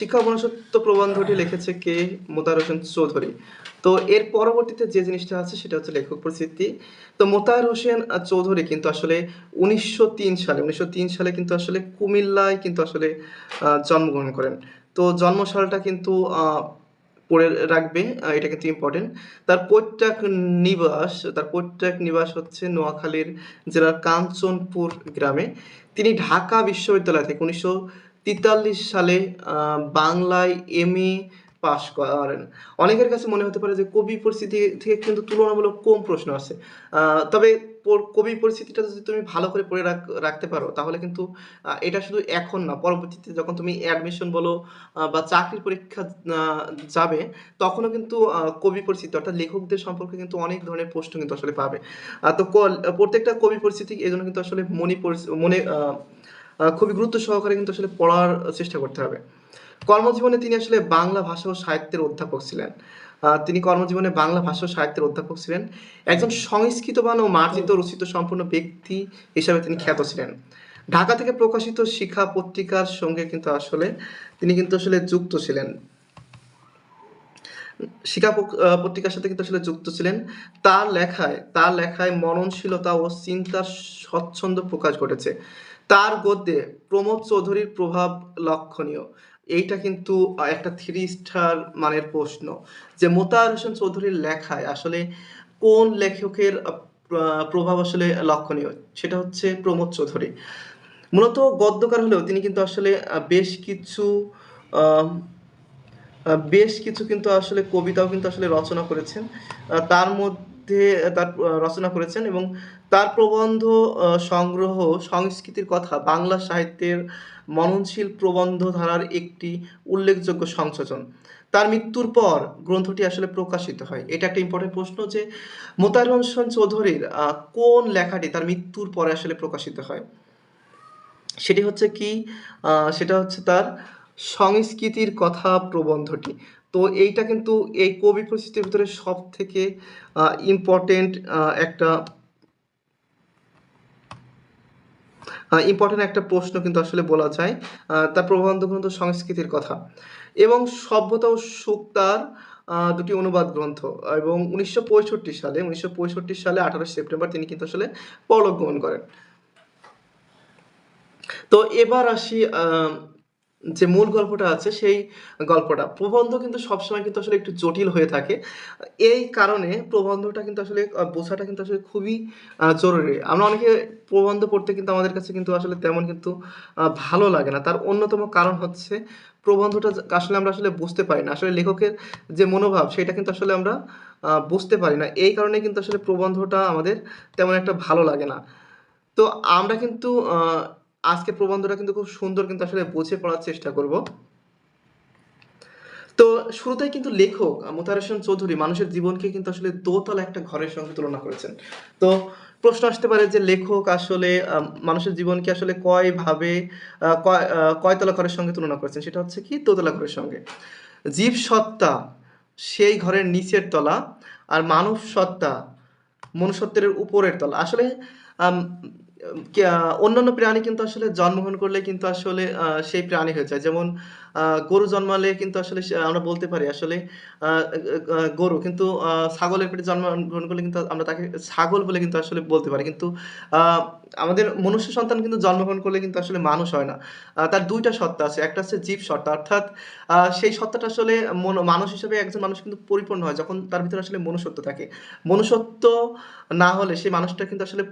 শিক্ষা মনুষ্যত্ব প্রবন্ধটি লিখেছে কে? মোতার হোসেন চৌধুরী। তো এর পরবর্তীতে যে জিনিসটা আছে, সেটা হচ্ছে লেখক পরিচিতি তো মোতাহার হোসেন চৌধুরী কিন্তু আসলে উনিশশো তিন সালে, উনিশশো তিন সালে কিন্তু আসলে কুমিল্লায় কিন্তু আসলে জন্মগ্রহণ করেন। তো জন্মসালটা কিন্তু পড়ে রাখবে এটা কিন্তু ইম্পর্টেন্ট তার পৈতৃক নিবাস, তার পৈতৃক নিবাস হচ্ছে নোয়াখালীর জেলার কাঞ্চনপুর গ্রামে। তিনি ঢাকা বিশ্ববিদ্যালয় থেকে উনিশশো তেতাল্লিশ সালে বাংলায় এম এ পাশ করেন। অনেকের কাছে মনে হতে পারে যে কবি পরিস্থিতি থেকে কিন্তু তুলনামূলক কম প্রশ্ন আছে তবে কবি পরিস্থিতিটা যদি তুমি ভালো করে পড়ে রাখ- রাখতে পারো, তাহলে কিন্তু এটা শুধু এখন না, পরবর্তীতে যখন তুমি অ্যাডমিশন বলো বা চাকরির পরীক্ষা যাবে, তখনও কিন্তু কবি পরিস্থিতি, অর্থাৎ লেখকদের সম্পর্কে কিন্তু অনেক ধরনের প্রশ্ন কিন্তু আসলে পাবে। তো প্রত্যেকটা কবি পরিস্থিতি এই জন্য কিন্তু আসলে মনে মনে খুবই গুরুত্ব সহকারে কিন্তু আসলে পড়ার চেষ্টা করতে হবে। কর্মজীবনে তিনি আসলে বাংলা ভাষা ও সাহিত্যের অধ্যাপক ছিলেন। তিনি কর্মজীবনে বাংলা ভাষা ও সাহিত্যের অধ্যাপক ছিলেন। একজন সংস্কৃতবান ও মার্জিত রচিত সম্পূর্ণ ব্যক্তি হিসাবে তিনি খ্যাত ছিলেন। ঢাকা থেকে প্রকাশিত শিক্ষা পত্রিকার সঙ্গে কিন্তু আসলে তিনি কিন্তু আসলে যুক্ত ছিলেন। শিক্ষা পত্রিকার সাথে কিন্তু আসলে যুক্ত ছিলেন। তার লেখায় তার লেখায় মননশীলতা ও চিন্তার স্বচ্ছন্দ প্রকাশ ঘটেছে। তার গদ্যে প্রমোদ চৌধুরীর প্রভাব লক্ষণীয়। এইটা কিন্তু একটা থ্রি স্টার মানের প্রশ্ন। যে মোতাহার হোসেন চৌধুরীর লেখায় আসলে কোন লেখকের প্রভাব আসলে লক্ষণীয়? সেটা হচ্ছে প্রমোদ চৌধুরী। মূলত গদ্যকার হলেও তিনি কিন্তু আসলে বেশ কিছু বেশ কিছু কিন্তু আসলে কবিতাও কিন্তু আসলে রচনা করেছেন। তার মধ্যে আহ, তার রচনা করেছেন এবং তার প্রবন্ধ সংগ্রহ সংস্কৃতির কথা বাংলা সাহিত্যের মননশীল প্রবন্ধ ধারার একটি উল্লেখযোগ্য সংযোজন তার মৃত্যুর পর গ্রন্থটি আসলে প্রকাশিত হয়। এটা একটা ইম্পর্টেন্ট প্রশ্ন যে মোতার হোসেন চৌধুরীর কোন লেখাটি তার মৃত্যুর পরে আসলে প্রকাশিত হয়? সেটি হচ্ছে কি? সেটা হচ্ছে তার সংস্কৃতির কথা প্রবন্ধটি। তো এইটা কিন্তু এই কবি পরিস্থিতির ভিতরে সব থেকে ইম্পর্টেন্ট একটা ইম্পর্টেন্ট একটা প্রশ্ন কিন্তু আসলে বলা যায় তার প্রবন্ধ গ্রন্থ সংস্কৃতির কথা। এবং সভ্যতা ও সুক্তার দুটি অনুবাদ গ্রন্থ। এবং উনিশশো পঁয়ষট্টি সালে, উনিশশো পঁয়ষট্টি সালে আঠারো সেপ্টেম্বর তিনি কিন্তু আসলে পরলোক গমন করেন। তো এবার আসি যে মূল গল্পটা আছে, সেই গল্পটা। প্রবন্ধ কিন্তু সবসময় কিন্তু আসলে একটু জটিল হয়ে থাকে। এই কারণে প্রবন্ধটা কিন্তু আসলে বোঝাটা কিন্তু আসলে খুবই জরুরি। আমরা অনেকে প্রবন্ধ পড়তে কিন্তু আমাদের কাছে কিন্তু আসলে তেমন কিন্তু ভালো লাগে না। তার অন্যতম কারণ হচ্ছে, প্রবন্ধটা আসলে আমরা আসলে বুঝতে পারি না। আসলে লেখকের যে মনোভাব, সেটা কিন্তু আসলে আমরা বুঝতে পারি না। এই কারণে কিন্তু আসলে প্রবন্ধটা আমাদের তেমন একটা ভালো লাগে না। তো আমরা কিন্তু আহ, আজকে প্রবন্ধটা কিন্তু খুব সুন্দর কিন্তু আসলে বুঝে পড়ার চেষ্টা করব। তো শুরুতেই কিন্তু লেখক হোসেন চৌধুরী মানুষের জীবনকে কিন্তু আসলে দোতলা একটা ঘরের সঙ্গে তুলনা করেছেন। তো প্রশ্ন আসতে পারে যে লেখক আসলে মানুষের জীবনকে আসলে কয় ভাবে কয় আহ, কয়তলা ঘরের সঙ্গে তুলনা করেছেন? সেটা হচ্ছে কি দোতলা ঘরের সঙ্গে। জীব সত্তা সেই ঘরের নিচের তলা আর মানব সত্তা মনুষ্যত্বের উপরের তলা। আসলে অন্যান্য প্রাণী কিন্তু আসলে জন্মগ্রহণ করলে কিন্তু আসলে সেই প্রাণী হয়ে যায়। যেমন গরু জন্মালে কিন্তু আসলে আমরা বলতে পারি আসলে গরু কিন্তু ছাগলের পেটে জন্মগ্রহণ করলে কিন্তু আমরা তাকে ছাগল বলে কিন্তু আসলে বলতে পারি। কিন্তু আমাদের মনুষ্য সন্তান কিন্তু জন্মগ্রহণ করলে কিন্তু আসলে মানুষ হয় না। তার দুইটা সত্তা আছে। একটা হচ্ছে জীব সত্তা অর্থাৎ সেই সত্তাটা আসলে মন- মানুষ হিসেবে একজন মানুষ কিন্তু পরিপূর্ণ হয় যখন তার ভিতরে আসলে মনুষ্যত্ব থাকে। মনুষ্যত্ব না হলে সেই মানুষটা কিন্তু আসলে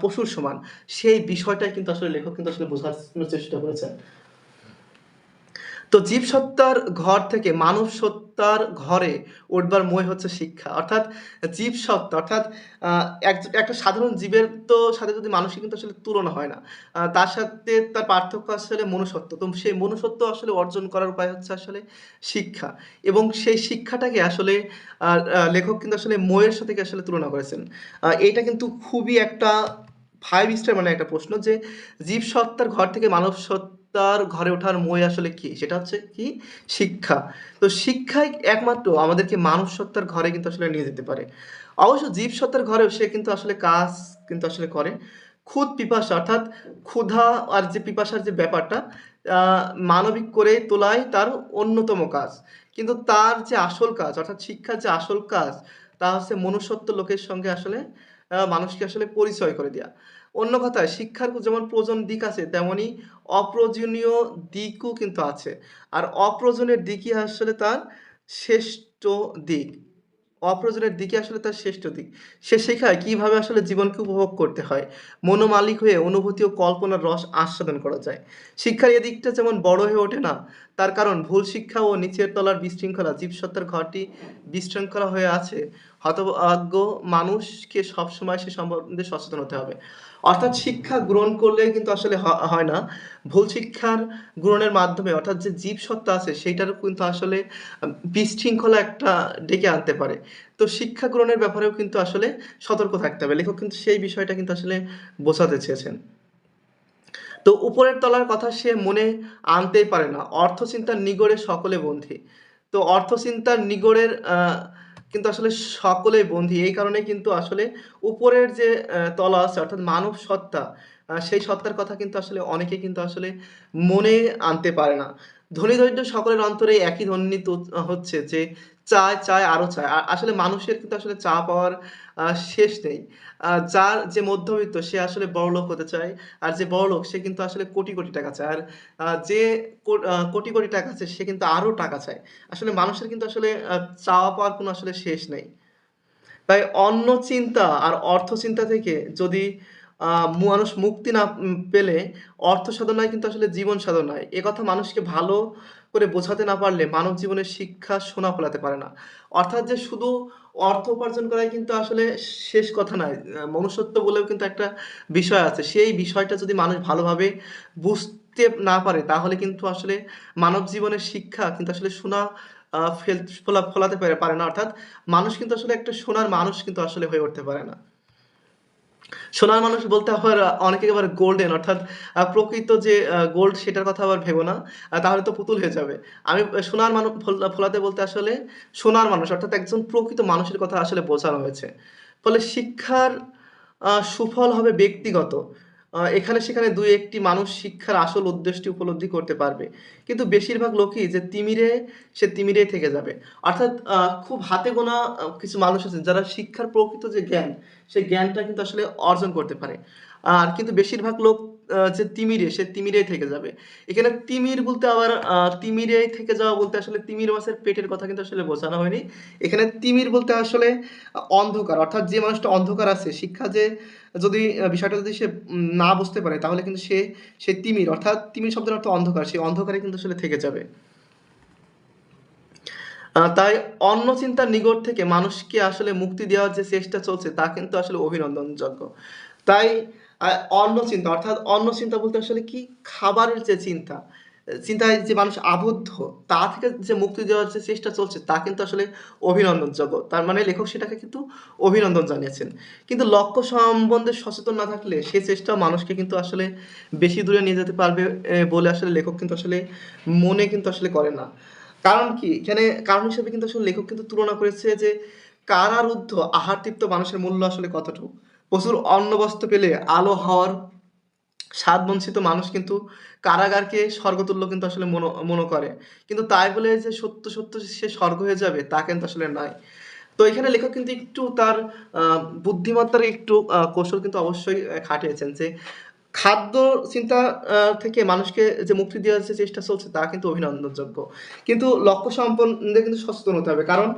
পশুর সমান। সেই বিষয়টাই কিন্তু আসলে লেখক কিন্তু আসলে বোঝার চেষ্টা করেছেন। তো জীবসত্তার ঘর থেকে মানব সত্তার ঘরে উঠবার মই হচ্ছে শিক্ষা। অর্থাৎ জীব সত্তা অর্থাৎ এক- একটা সাধারণ জীবের তো সাথে যদি মানুষের কিন্তু আসলে তুলনা হয় না তার সাথে তার পার্থক্য আসলে মনুষ্যত্ব। তো সেই মনুষ্যত্ব আসলে অর্জন করার উপায় হচ্ছে আসলে শিক্ষা। এবং সেই শিক্ষাটাকে আসলে লেখক কিন্তু আসলে ময়ের সাথে আসলে তুলনা করেছেন? এইটা কিন্তু খুবই একটা ফাইভ স্টার মানে একটা প্রশ্ন যে, জীব সত্তার ঘর থেকে মানব সত্তার ঘরে ওঠার মই আসলে কি? সেটা হচ্ছে কি? শিক্ষা। তো শিক্ষাই একমাত্র আমাদেরকে মানব সত্তার ঘরে কিন্তু আসলে নিয়ে যেতে পারে। অবশ্য জীব সত্তার ঘরেও সে কিন্তু আসলে কাজ কিন্তু আসলে করে। খুদ পিপাসা, অর্থাৎ ক্ষুধা আর যে পিপাসার যে ব্যাপারটা মানবিক করে তোলাই তার অন্যতম কাজ। কিন্তু তার যে আসল কাজ, অর্থাৎ শিক্ষার যে আসল কাজ, তা হচ্ছে মনুষ্যত্ব লোকের সঙ্গে আসলে মানুষকে আসলে পরিচয় করে দেয়া। অন্য কথায় শিক্ষার যেমন প্রয়োজন দিক আছে তেমনি অপ্রয়োজনীয় দিকও কিন্তু আছে। আর অপ্রয়োজনের দিকই আসলে তার শ্রেষ্ঠ দিক। অপ্রয়োজনের দিকে আসলে তার শ্রেষ্ঠ দিক। সে শেখায় কীভাবে আসলে জীবনকে উপভোগ করতে হয়। মনোমালিক হয়ে অনুভূতি ও কল্পনার রস আস্বাদন করা যায়। শিক্ষার এ দিকটা যেমন বড় হয়ে ওঠে না, তার কারণ ভুল শিক্ষা ও নিচের তলার বিশৃঙ্খলা জীবসত্তার ঘরটি বিশৃঙ্খলা হয়ে আছে। হতভাগ্য মানুষকে সবসময় সে সম্বন্ধে সচেতন হতে হবে। অর্থাৎ শিক্ষা গ্রহণ করলে কিন্তু আসলে হয় না। ভুল শিক্ষার গ্রহণের মাধ্যমে, অর্থাৎ যে জীবসত্তা আছে সেইটারও কিন্তু আসলে বিশৃঙ্খলা একটা ডেকে আনতে পারে। তো শিক্ষা গ্রহণের ব্যাপারেও কিন্তু আসলে সতর্ক থাকতে হবে। লেখক কিন্তু সেই বিষয়টা কিন্তু আসলে বোঝাতে চেয়েছেন। তো উপরের তলার কথা সে মনে আনতেই পারে না। অর্থচিন্তার নিগড়ে সকলে বন্দী। তো অর্থচিন্তার নিগড়ের আ কিন্তু আসলে সকলেই বন্দী। এই কারণে কিন্তু আসলে উপরের যে তলা আছে অর্থাৎ মানব সত্তা, সেই সত্তার কথা কিন্তু আসলে অনেকে কিন্তু আসলে মনে আনতে পারে না। ধনী-দরিদ্র সকলের অন্তরে একই ধ্বনি হচ্ছে যে চায়, চায়, আরও চায়। আসলে মানুষের কিন্তু আসলে চা পাওয়ার শেষ নেই। যার যে মধ্যবিত্ত সে আসলে বড়লোক হতে চায়। আর যে বড়লোক সে কিন্তু আসলে কোটি, কোটি টাকা চায়। আর যে কোটি, কোটি টাকা আছে সে কিন্তু আরও টাকা চায়। আসলে মানুষের কিন্তু আসলে চাওয়া পাওয়ার কোনো আসলে শেষ নেই। তাই অন্য চিন্তা আর অর্থ চিন্তা থেকে যদি মানুষ মুক্তি না পেলে অর্থ সাধনায় কিন্তু আসলে জীবন সাধনায়। একথা মানুষকে ভালো করে বোঝাতে না পারলে মানব জীবনের শিক্ষা সোনা ফোলাতে পারে না। অর্থাৎ যে শুধু অর্থ উপার্জন করাই কিন্তু আসলে শেষ কথা নয়। মনুষ্যত্ব বলেও কিন্তু একটা বিষয় আছে। সেই বিষয়টা যদি মানুষ ভালোভাবে বুঝতে না পারে, তাহলে কিন্তু আসলে মানব জীবনের শিক্ষা কিন্তু আসলে সোনা ফেল, ফোলা, ফোলাতে পারে না। অর্থাৎ মানুষ কিন্তু আসলে একটা সোনার মানুষ কিন্তু আসলে হয়ে উঠতে পারে না। সোনার মানুষ বলতে আবার অনেকে আবার গোল্ডেন অর্থাৎ প্রকৃত যে গোল্ড সেটার কথা আবার ভেবো না। তাহলে তো পুতুল হয়ে যাবে। আমি সোনার মানুষ ফোল, ফোলাতে বলতে আসলে সোনার মানুষ, অর্থাৎ একজন প্রকৃত মানুষের কথা আসলে বোঝানো হয়েছে। ফলে শিক্ষার সুফল হবে ব্যক্তিগত। এখানে সেখানে দুই একটি মানুষ শিক্ষার আসল উদ্দেশ্যটি উপলব্ধি করতে পারবে। কিন্তু বেশিরভাগ লোকই যে তিমিরে, সে তিমিরেই থেকে যাবে। অর্থাৎ খুব হাতে গোনা কিছু মানুষ আছে যারা শিক্ষার প্রকৃত যে জ্ঞান, সেই জ্ঞানটা কিন্তু আসলে অর্জন করতে পারে। আর কিন্তু বেশিরভাগ লোক যে তিমিরে, সে তিমিরেই থেকে যাবে। এখানে তিমির বলতে আবার তিমিরেই থেকে যাওয়া বলতে আসলে তিমির মাছের পেটের কথা কিন্তু আসলে বোঝানো হয়নি। এখানে তিমির বলতে আসলে অন্ধকার অর্থাৎ যে মানুষটা অন্ধকার আছে শিক্ষা যে যদি বিষয়টা যদি সে না বুঝতে পারে তাহলে কিন্তু সে, সে তিমির অর্থাৎ তিমির শব্দের অর্থ অন্ধকার। সেই অন্ধকারে কিন্তু আসলে থেকে যাবে। তাই অন্য চিন্তার নিগড় থেকে মানুষকে আসলে মুক্তি দেওয়ার যে চেষ্টা চলছে তা কিন্তু আসলে অভিনন্দনযোগ্য। তাই অন্য চিন্তা অর্থাৎ অন্য চিন্তা বলতে আসলে কি? খাবারের যে চিন্তা, চিন্তায় যে মানুষ আবদ্ধ তা থেকে যে মুক্তি দেওয়ার যে চেষ্টা চলছে তা কিন্তু আসলে অভিনন্দনযোগ্য। তার মানে লেখক সেটাকে কিন্তু অভিনন্দন জানিয়েছেন। কিন্তু লক্ষ্য সম্বন্ধে সচেতন না থাকলে সে চেষ্টা মানুষকে কিন্তু আসলে বেশি দূরে নিয়ে যেতে পারবে বলে আসলে লেখক কিন্তু আসলে মনে কিন্তু আসলে করে না। কারণ কি? এখানে কারণ হিসেবে কিন্তু আসলে লেখক কিন্তু তুলনা করেছে যে কারারুদ্ধ আহারতৃপ্ত মানুষের মূল্য আসলে কতটুকু। প্রচুর অন্ন-বস্ত্র পেলে আলো হওয়ার স্বাদ বঞ্চিত মানুষ কিন্তু কারাগারকে স্বর্গতুল্য কিন্তু আসলে মনো মনে করে। কিন্তু তাই বলে যে সত্য, সত্য সে স্বর্গ হয়ে যাবে তা কিন্তু আসলে নয়। তো এখানে লেখক কিন্তু একটু তার বুদ্ধিমত্তার একটু কৌশল কিন্তু অবশ্যই খাটিয়েছেন যে খাদ্য চিন্তা থেকে মানুষকে যে মুক্তি দেওয়ার যে চেষ্টা চলছে তা কিন্তু অভিনন্দনযোগ্য। কিন্তু লক্ষ্য সম্পন্ন কিন্তু সচেতন হতে হবে। কারণ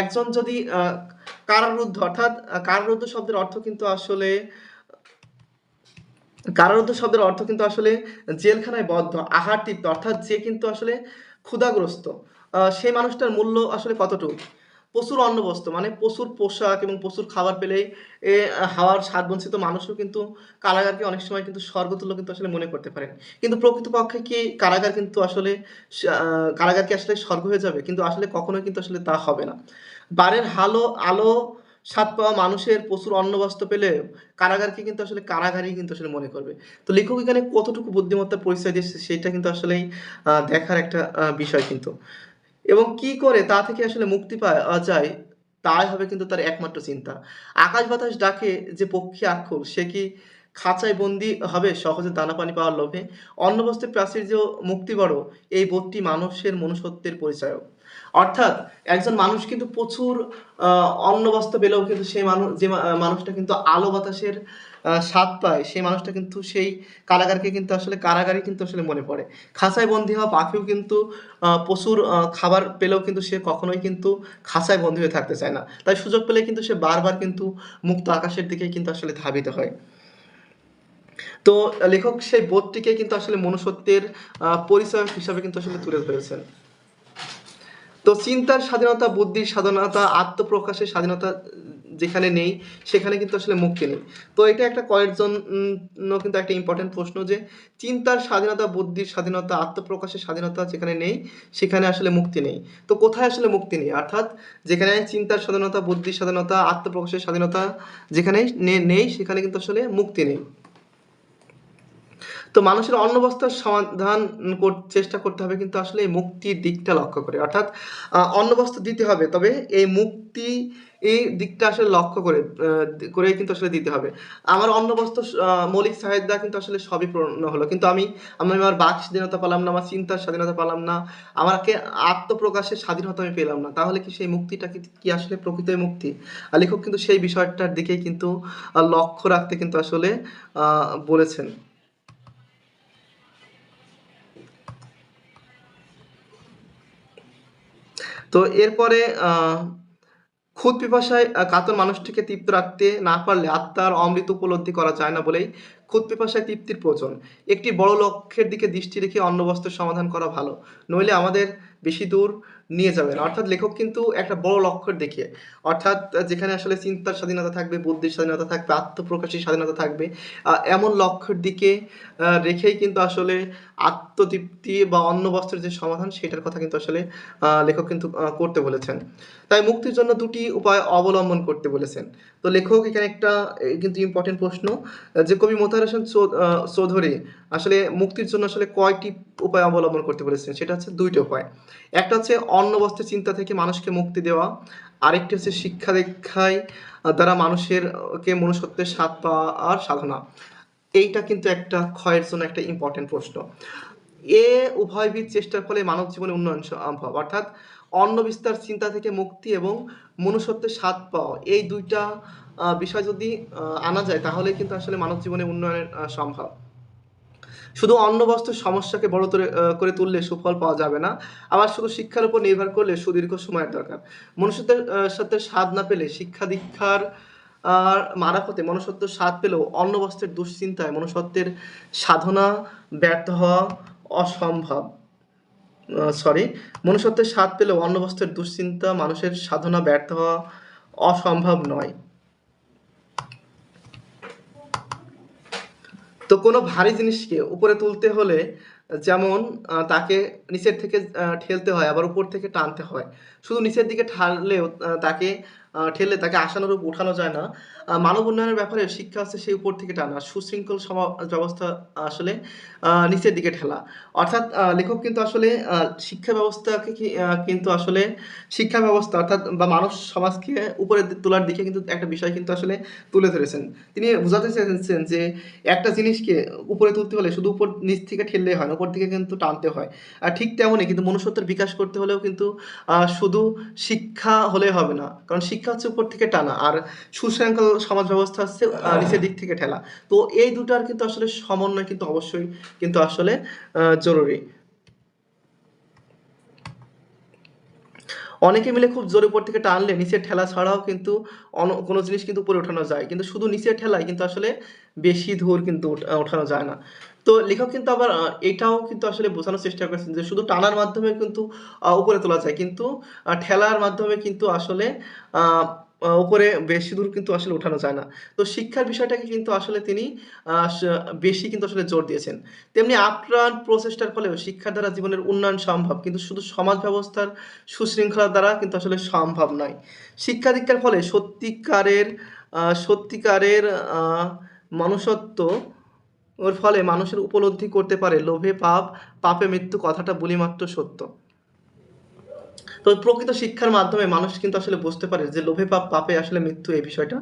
একজন যদি কারারুদ্ধ অর্থাৎ কারারুদ্ধ শব্দের অর্থ কিন্তু আসলে কারারুদ্ধ শব্দের অর্থ কিন্তু আসলে জেলখানায় বদ্ধ, আহারতৃপ্ত অর্থাৎ যে কিন্তু আসলে ক্ষুধাগ্রস্ত। সেই মানুষটার মূল্য আসলে কতটুক? প্রচুর অন্ন-বস্ত্র মানে প্রচুর পোশাক এবং প্রচুর খাবার পেলেই এ, হাওয়ার স্বাদ বঞ্চিত মানুষও কিন্তু কারাগারকে অনেক সময় কিন্তু স্বর্গতুল্য কিন্তু আসলে মনে করতে পারেন। কিন্তু প্রকৃতপক্ষে কি কারাগার কিন্তু আসলে কারাগার কি আসলে স্বর্গ হয়ে যাবে? কিন্তু আসলে কখনোই কিন্তু আসলে তা হবে না। বারের হালো, আলো, স্বাদ পাওয়া মানুষের প্রচুর অন্ন-বস্ত্র পেলে কারাগারকে কিন্তু আসলে কারাগারই কিন্তু আসলে মনে করবে। তো লেখক এখানে কতটুকু বুদ্ধিমত্তার পরিচয় দিয়েছে, সেটা কিন্তু আসলেই দেখার একটা বিষয় কিন্তু। এবং কি করে তা থেকে আসলে মুক্তি পাওয়া যায়, তাই হবে কিন্তু তার একমাত্র চিন্তা। আকাশ বাতাস ডাকে যে পক্ষী আকুল সে কি খাঁচায় বন্দি হবে, সহজে দানা পানি পাওয়ার লোভে অন্য বস্তুর প্রাচীর যে মুক্তি বড়, এই বোধটি মানুষের মনুষ্যত্বের পরিচয় অর্থাৎ একজন মানুষ কিন্তু প্রচুর অন্ন বস্ত্র পেলেও কিন্তু সেই মানুষ যে মানুষটা কিন্তু আলো বাতাসের স্বাদ পায়, সেই মানুষটা কিন্তু সেই কারাগারকে কিন্তু আসলে কারাগারই কিন্তু আসলে মনে পড়ে। খাঁচায় বন্দি হওয়া পাখিও কিন্তু প্রচুর খাবার পেলেও কিন্তু সে কখনোই কিন্তু খাঁচায় বন্দি হয়ে থাকতে চায় না। তাই সুযোগ পেলে কিন্তু সে বারবার কিন্তু মুক্ত আকাশের দিকে কিন্তু আসলে ধাবিত হয়। তো লেখক সেই বোধটিকে কিন্তু আসলে মনুষ্যত্বের পরিচয় হিসাবে কিন্তু আসলে তুলে ধরেছেন। তো চিন্তার স্বাধীনতা, বুদ্ধির স্বাধীনতা, আত্মপ্রকাশের স্বাধীনতা যেখানে নেই সেখানে কিন্তু আসলে মুক্তি নেই। তো এটা একটা কয়েকজন উম, কিন্তু একটা ইম্পর্টেন্ট প্রশ্ন যে চিন্তার স্বাধীনতা বুদ্ধির স্বাধীনতা আত্মপ্রকাশের স্বাধীনতা যেখানে নেই সেখানে আসলে মুক্তি নেই। তো কোথায় আসলে মুক্তি নেই? অর্থাৎ যেখানে চিন্তার স্বাধীনতা বুদ্ধির স্বাধীনতা আত্মপ্রকাশের স্বাধীনতা যেখানে নেই সেখানে কিন্তু আসলে মুক্তি নেই। তো মানুষের অন্নবস্ত্রার সমাধান চেষ্টা করতে হবে কিন্তু আসলে এই মুক্তির দিকটা লক্ষ্য করে। অর্থাৎ অন্নবস্ত্র দিতে হবে তবে এই মুক্তি এই দিকটা আসলে লক্ষ্য করে করে কিন্তু আসলে দিতে হবে। আমার অন্নবস্ত্র মৌলিক চাহিদা কিন্তু আসলে সবই পূর্ণ হলো। কিন্তু আমি আমি আমার বাক স্বাধীনতা পেলাম না আমার চিন্তার স্বাধীনতা পেলাম না আমাকে আত্মপ্রকাশের স্বাধীনতা আমি পেলাম না। তাহলে কি সেই মুক্তিটা কি আসলে প্রকৃত মুক্তি? আর লেখক কিন্তু সেই বিষয়টার দিকেই কিন্তু লক্ষ্য রাখতে কিন্তু আসলে বলেছেন। তো এরপরে আহ, খুদ পিপাসায় কাতর মানুষটিকে তৃপ্ত রাখতে না পারলে আত্মার অমৃত উপলব্ধি করা যায় না বলেই খুদ পিপাসায় তৃপ্তির প্রয়োজন। একটি বড় লক্ষ্যের দিকে দৃষ্টি রেখে অন্য বস্তুর সমাধান করা ভালো। নইলে আমাদের বেশি দূর নিয়ে যাবে না অর্থাৎ লেখক কিন্তু একটা বড় লক্ষ্য দিকে। অর্থাৎ যেখানে আসলে চিন্তার স্বাধীনতা থাকবে বুদ্ধির স্বাধীনতা থাকবে আত্মপ্রকাশের স্বাধীনতা থাকবে এমন লক্ষ্যের দিকে রেখেই কিন্তু আসলে আত্মতৃপ্তি বা অন্য বস্ত্রের যে সমাধান সেটার কথা কিন্তু আসলে লেখক কিন্তু করতে বলেছেন। তাই মুক্তির জন্য দুটি উপায় অবলম্বন করতে বলেছেন। তো লেখক এখানে একটা কিন্তু ইম্পর্টেন্ট প্রশ্ন যে কবি মোতাহার হোসেন চৌধুরী আসলে মুক্তির জন্য আসলে কয়টি উপায় অবলম্বন করতে বলেছেন? সেটা হচ্ছে দুইটা উপায়। একটা হচ্ছে অন্ন বস্ত্রের চিন্তা থেকে মানুষকে মুক্তি দেওয়া, আরেকটি হচ্ছে শিক্ষা দীক্ষায় দ্বারা মানুষের কে মনুষ্যত্বের স্বাদ পাওয়া আর সাধনা। এইটা কিন্তু একটা ক্ষয়ের জন্য একটা ইম্পর্টেন্ট প্রশ্ন। এ উভয়বিধ চেষ্টার ফলে মানব জীবনে উন্নয়ন সম্ভব। অর্থাৎ অন্ন বিস্তার চিন্তা থেকে মুক্তি এবং মনুষ্যত্বের স্বাদ পাওয়া, এই দুইটা বিষয় যদি আনা যায়, তাহলে কিন্তু আসলে মানব জীবনে উন্নয়ন সম্ভব। শুধু অন্ন বস্ত্রের সমস্যাকে বড় করে তুললে সুফল পাওয়া যাবে না। আবার শুধু শিক্ষার উপর নির্ভর করলে সুদীর্ঘ সময়ের দরকার। মনুষ্যত্বের সাথে স্বাদ না পেলে শিক্ষা দীক্ষার, আর মারাফতে মনুষ্যত্বের স্বাদ পেলেও অন্ন বস্ত্রের দুশ্চিন্তায় মনুষ্যত্বের সাধনা ব্যর্থ হওয়া অসম্ভব। সরি মনুষ্যত্বের স্বাদ পেলেও অন্ন বস্ত্রের দুশ্চিন্তা মানুষের সাধনা ব্যর্থ হওয়া অসম্ভব নয়। তো কোনো ভারী জিনিসকে উপরে তুলতে হলে যেমন তাকে নিচের থেকে ঠেলতে হয়, আবার উপর থেকে টানতে হয়। শুধু নিচের দিকে ঠাললেও তাকে ঠেললে তাকে আশানুরূপ উঠানো যায় না। মানব উন্নয়নের ব্যাপারে শিক্ষা হচ্ছে সেই উপর থেকে টানা। সুশৃঙ্খল সমাজ ব্যবস্থা আসলে নিচের দিকে ঠেলা। অর্থাৎ লেখক কিন্তু আসলে শিক্ষা ব্যবস্থাকে কিন্তু আসলে শিক্ষা ব্যবস্থা অর্থাৎ বা মানুষ সমাজকে উপরে তোলার দিকে কিন্তু একটা বিষয় কিন্তু আসলে তুলে ধরেছেন। তিনি বোঝাতে চেয়েছেন যে একটা জিনিসকে উপরে তুলতে হলে শুধু উপর নিচ থেকে ঠেললে হয় না, উপর থেকে কিন্তু টানতে হয়। আর ঠিক তেমনই কিন্তু মনুষ্যত্বের বিকাশ করতে হলেও কিন্তু শুধু শিক্ষা হলে হবে না। কারণ শিক্ষা হচ্ছে উপর থেকে টানা আর সুশৃঙ্খল সমাজ ব্যবস্থা হচ্ছে নিচের দিক থেকে ঠেলা। তো এই দুটার কিন্তু আসলে সমন্বয় কিন্তু অবশ্যই কিন্তু আসলে জরুরি। অনেকে মিলে খুব জোরে উপর থেকে টানলে নিচের ঠেলা ছাড়াও কিন্তু কোনো জিনিস কিন্তু উপরে ওঠানো যায়। কিন্তু শুধু নিচের ঠেলায় কিন্তু আসলে বেশি দূর কিন্তু ওঠানো যায় না। তো লেখক কিন্তু আবার এটাও কিন্তু আসলে বোঝানোর চেষ্টা করেছেন যে শুধু টানার মাধ্যমে কিন্তু উপরে তোলা যায়। কিন্তু ঠেলার মাধ্যমে কিন্তু আসলে উপরে বেশি দূর কিন্তু আসলে ওঠানো যায় না। তো শিক্ষার বিষয়টাকে কিন্তু আসলে তিনি বেশি কিন্তু আসলে জোর দিয়েছেন। তেমনি আপ্রাণ প্রচেষ্টার ফলেও শিক্ষার দ্বারা জীবনের উন্নয়ন সম্ভব। কিন্তু শুধু সমাজ ব্যবস্থার সুশৃঙ্খলার দ্বারা কিন্তু আসলে সম্ভব নয়। শিক্ষা দীক্ষার ফলে সত্যিকারের সত্যিকারের আহ, মনুষ্যত্ব ওর ফলে মানুষের উপলব্ধি করতে পারে লোভে পাপ পাপে মৃত্যু কথাটা বলিমাত্র সত্য। তো প্রকৃত শিক্ষার মাধ্যমে মানুষ কিন্তু আসলে বুঝতে পারে যে লোভে পাপ পাপে আসলে মৃত্যু এই বিষয়টা।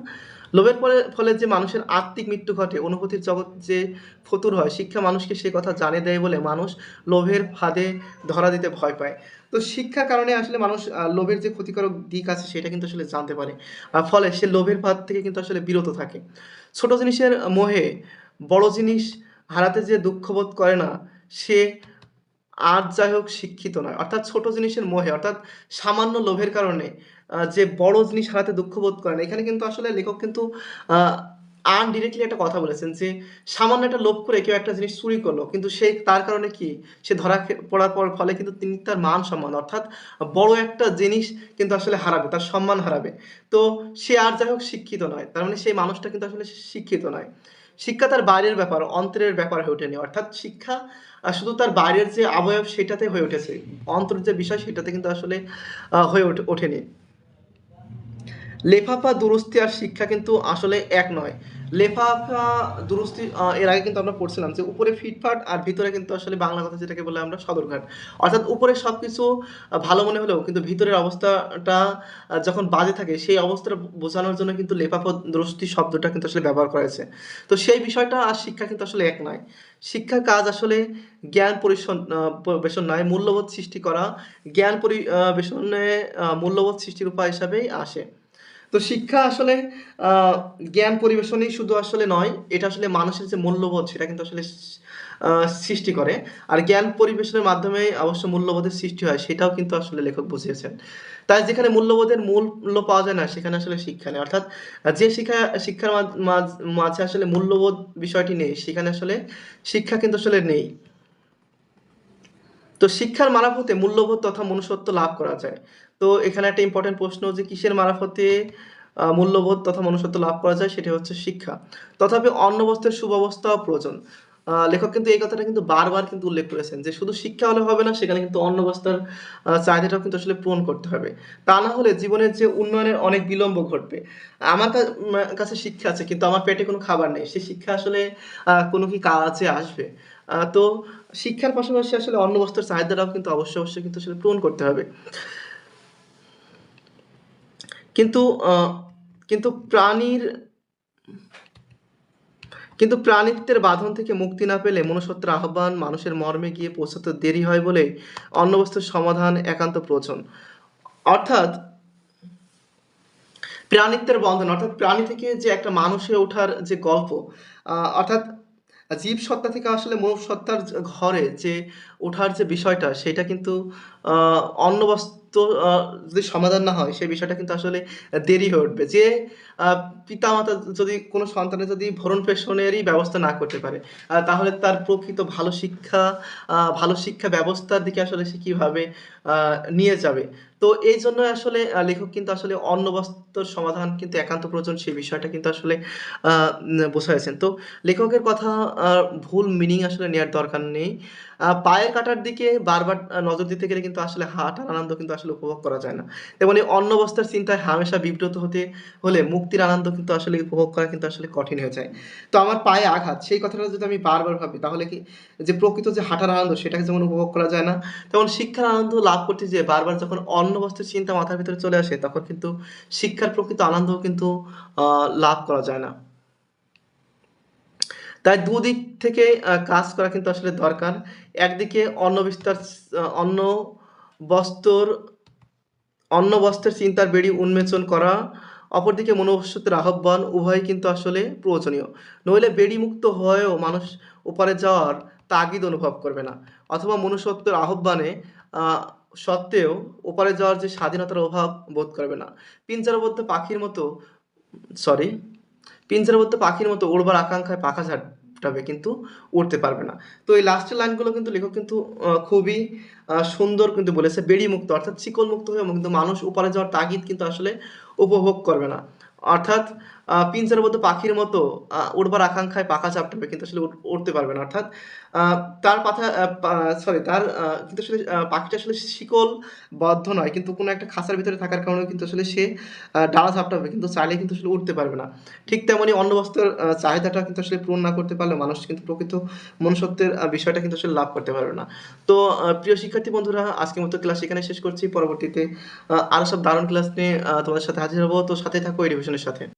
লোভের ফলে ফলে যে মানুষের আত্মিক মৃত্যু ঘটে, অনুভূতির জগৎ যে ফতুর হয়, শিক্ষা মানুষকে সে কথা জানে দেয় বলে মানুষ লোভের ফাঁদে ধরা দিতে ভয় পায়। তো শিক্ষার কারণে আসলে মানুষ লোভের যে ক্ষতিকারক দিক আছে সেটা কিন্তু আসলে জানতে পারে। ফলে সে লোভের ফাঁদ থেকে কিন্তু আসলে বিরত থাকে। ছোট জিনিসের মোহে বড় জিনিস হারাতে যে দুঃখবোধ করে না, সে আর যাই হোক শিক্ষিত নয়। অর্থাৎ ছোট জিনিসের মোহে, অর্থাৎ সামান্য লোভের কারণে যে বড় জিনিস হারাতে দুঃখ বোধ করেন। এখানে কিন্তু আসলে লেখক কিন্তু আনডিরেক্টলি একটা কথা বলেছেন যে, সামান্য একটা লোভ করে কেউ একটা জিনিস চুরি করল, কিন্তু সে তার কারণে কি? সে ধরা পড়ার পর ফলে কিন্তু তিনি তার মান সম্মান, অর্থাৎ বড় একটা জিনিস কিন্তু আসলে হারাবে, তার সম্মান হারাবে। তো সে আর যাই হোক শিক্ষিত নয়, তার মানে সেই মানুষটা কিন্তু আসলে শিক্ষিত নয়। শিক্ষা তার বাইরের ব্যাপার, অন্তরের ব্যাপার হয়ে ওঠেনি, অর্থাৎ শিক্ষা শুধু তার বাইরের যে অবয়ব সেটাতে হয়ে উঠেছে। অন্তর যে বিষয় সেটাতে কিন্তু আসলে হয়ে ওঠে- ওঠেনি। লেফাফা দুরস্তি আর শিক্ষা কিন্তু আসলে এক নয়। লেফাফা দুরস্তি এর আগে কিন্তু আমরা পড়ছিলাম যে উপরে ফিটফাট আর ভিতরে কিন্তু আসলে বাংলা কথা যেটাকে বলে আমরা সদরঘাট। অর্থাৎ উপরে সব কিছু ভালো মনে হলেও কিন্তু ভিতরের অবস্থাটা যখন বাজে থাকে সেই অবস্থাটা বোঝানোর জন্য কিন্তু লেফাফা দুরস্তি শব্দটা কিন্তু আসলে ব্যবহার করা হয়েছে। তো সেই বিষয়টা আর শিক্ষা কিন্তু আসলে এক নয়। শিক্ষার কাজ আসলে জ্ঞান পরিবেশন নয়, মূল্যবোধ সৃষ্টি করা। জ্ঞান পরিবেশনে মূল্যবোধ সৃষ্টির উপায় হিসাবেই আসে। তো শিক্ষা আসলে জ্ঞান পরিবেশনই শুধু আসলে নয়, এটা আসলে মানুষের যে মূল্যবোধ সেটা কিন্তু আসলে সৃষ্টি করে। আর জ্ঞান পরিবেশনের মাধ্যমে অবশ্য মূল্যবোধের সৃষ্টি হয়, সেটাও কিন্তু আসলে লেখক বুঝিয়েছেন। তাই যেখানে মূল্যবোধের মূল্য পাওয়া যায় না, সেখানে আসলে শিক্ষা নেই। অর্থাৎ যে শিক্ষা, শিক্ষার মাঝ- আসলে মূল্যবোধ বিষয়টি নেই, সেখানে আসলে শিক্ষা কিন্তু আসলে নেই। তো শিক্ষার মারফতে মূল্যবোধ তথা মনুষ্যত্ব লাভ করা যায়। তো এখানে একটা ইম্পর্টেন্ট প্রশ্ন যে কিসের মারফতে মূল্যবোধ তথা মনুষ্যত্ব লাভ করা যায় সেটা হচ্ছে শিক্ষা। তথাপি অন্ন বস্ত্রের সুব্যবস্থাও প্রয়োজন। লেখক কিন্তু এই কথাটা কিন্তু বারবার কিন্তু উল্লেখ করেছেন যে শুধু শিক্ষা হলে হবে না সেখানে কিন্তু অন্ন বস্ত্রের আহ, চাহিদাটাও কিন্তু আসলে পূরণ করতে হবে। তা না হলে জীবনের যে উন্নয়নের অনেক বিলম্ব ঘটবে। আমার কাছে শিক্ষা আছে কিন্তু আমার পেটে কোনো খাবার নেই। সেই শিক্ষা আসলে কোনো কি কাজে আসবে? তো শিক্ষার পাশাপাশি আসলে অন্ন বস্ত্রের চাহিদাটাও কিন্তু অবশ্যই অবশ্যই কিন্তু আসলে পূরণ করতে হবে। কিন্তু কিন্তু প্রাণীর, কিন্তু প্রাণিত্বের বাঁধন থেকে মুক্তি না পেলে মনুষ্যত্বের আহ্বান মানুষের মর্মে গিয়ে পৌঁছাতে দেরি হয় বলে অন্নবস্ত্রের সমাধান একান্ত প্রয়োজন। অর্থাৎ প্রাণিত্বের বন্ধন, অর্থাৎ প্রাণী থেকে যে একটা মানুষে ওঠার যে গল্প অর্থাৎ জীব সত্তা থেকে আসলে মনুষ সত্তার ঘরে যে ওঠার যে বিষয়টা, সেটা কিন্তু অন্য বস্তু যদি সমাধান না হয়, সেই বিষয়টা কিন্তু আসলে দেরি হয়ে উঠবে। যে পিতামাতা যদি কোনো সন্তানের যদি ভরণ পোষণেরই ব্যবস্থা না করতে পারে তাহলে তার প্রকৃত ভালো শিক্ষা ভালো শিক্ষা ব্যবস্থার দিকে আসলে সে কীভাবে নিয়ে যাবে? তো এই জন্য আসলে লেখক কিন্তু আসলে অন্ন বস্ত্রর সমাধান কিন্তু একান্ত প্রয়োজন সেই বিষয়টা কিন্তু আসলে বোঝাইছেন তো লেখকের কথা ভুল মিনিং আসলে নেওয়ার দরকার নেই। পায়ের কাটার দিকে বারবার নজর দিতে গেলে কিন্তু আসলে হাঁটার আনন্দ কিন্তু আসলে উপভোগ করা যায় না। তেমনি অন্ন বস্ত্রের চিন্তায় হামেশা বিব্রত হতে হলে মুক্তির আনন্দ কিন্তু আসলে উপভোগ করা কিন্তু আসলে কঠিন হয়ে যায়। তো আমার পায়ে আঘাত, সেই কথাটা যদি আমি বারবার ভাবি, তাহলে কি যে প্রকৃত যে হাঁটার আনন্দ, সেটাকে যেমন উপভোগ করা যায় না, তেমন শিক্ষার আনন্দ লাভ করতে যে বারবার যখন অন্ন বস্ত্রের চিন্তা মাথার ভিতরে চলে আসে, তখন কিন্তু শিক্ষার প্রকৃত আনন্দও কিন্তু লাভ করা যায় না। তাই দুদিক থেকে কাজ করা কিন্তু আসলে দরকার। একদিকে অন্ন বিস্তার অন্য বস্ত্র অন্ন বস্ত্রের চিন্তার বেড়ি উন্মোচন করা অপরদিকে মনুষ্যত্বের আহ্বান উভয় কিন্তু আসলে প্রয়োজনীয়। নইলে বেড়ি মুক্ত হয়েও মানুষ ওপারে যাওয়ার তাগিদ অনুভব করবে না। অথবা মনুষ্যত্বের আহ্বানে সত্ত্বেও ওপারে যাওয়ার যে স্বাধীনতার অভাব বোধ করবে না। পিঞ্জারবদ্ধ পাখির মতো সরি পিঞ্জারবদ্ধ পাখির মতো উড়বার আকাঙ্ক্ষায় পাখা ঝাপটাবে কিন্তু উঠতে পারবে না। তো এই লাস্টের লাইনগুলো কিন্তু লেখক কিন্তু খুবই সুন্দর কিন্তু বলেছে। বেড়ি মুক্ত, অর্থাৎ শিকল মুক্ত হয়ে কিন্তু মানুষ, উপরে যাওয়ার তাগিদ কিন্তু আসলে উপভোগ করবে না। অর্থাৎ পিঞ্জরাবদ্ধ পাখির মতো আহ, উড়বার আকাঙ্ক্ষায় পাখা চাপটাবে কিন্তু আসলে উড়- উড়তে পারবে না অর্থাৎ তার পাথা সরি তার কিন্তু আসলে পাখিটা আসলে শিকল বদ্ধ নয় কিন্তু কোনো একটা খাঁচার ভিতরে থাকার কারণে কিন্তু আসলে সে ডালা ঝাপটাবে কিন্তু চাইলে কিন্তু আসলে উঠতে পারবে না। ঠিক তেমনই অন্য বস্ত্রের চাহিদাটা কিন্তু আসলে পূরণ না করতে পারলে মানুষ কিন্তু প্রকৃত মনুষ্যত্বের বিষয়টা কিন্তু আসলে লাভ করতে পারবে না। তো প্রিয় শিক্ষার্থী বন্ধুরা আজকের মতো ক্লাস এখানে শেষ করছি। পরবর্তীতে আরও সব দারুণ ক্লাস নিয়ে তোমাদের সাথে হাজির হব। তো সাথে থাকো এডুকেশনের সাথে।